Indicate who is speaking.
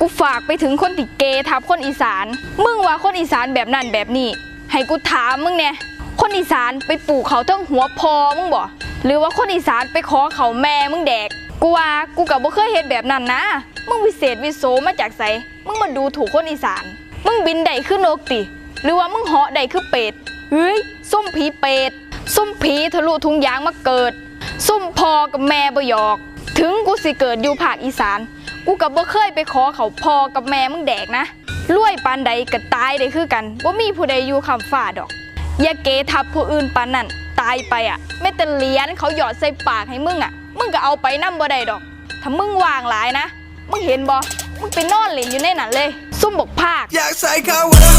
Speaker 1: กูฝากไปถึงคนติเกทับคนอีสาน มึงว่าคนอีสานแบบนั้นแบบนี้ ให้กูถามมึงเนี่ย คนอีสานไปปลูกเขาทั้งหัวพอมึงบ่หรือว่าคนอีสานไปขอเขาแม่มึงแดก กูว่ากูกับบ่เคยเห็นแบบนั้นนะ มึงวิเศษวิโสมาจากไสมึงมาดูถูกคนอีสาน มึงบินได้ขึ้นนกติ หรือว่ามึงเหาะได้คือเป็ด เฮ้ยส้มผีเป็ด ส้มผีทะลุทุงยางมาเกิด ส้มพอกับแม่บ่หยอก ถึงกูสิเกิดอยู่ภาคอีสาน กูกับบ่เคยไปขอเขาพอกับแม่มึงแดกนะรวยปานใดก็ตายได้คือกันว่ามีผู้ใดอยู่คำฟ้าดอก อย่าเกทับผู้อื่นปานนั่นตายไปอะไม่แต่เหรียญเขาหยอดใส่ปากให้มึงอะ มึงก็เอาไปนํบ่ได้ดอก ถ้ามึงวางหลายนะ มึงเห็นบ่มึงไปนอนเล่นอยู่ในนั้นเลย ซุ่มบกภาค
Speaker 2: อยากใส่ข้าววันเอา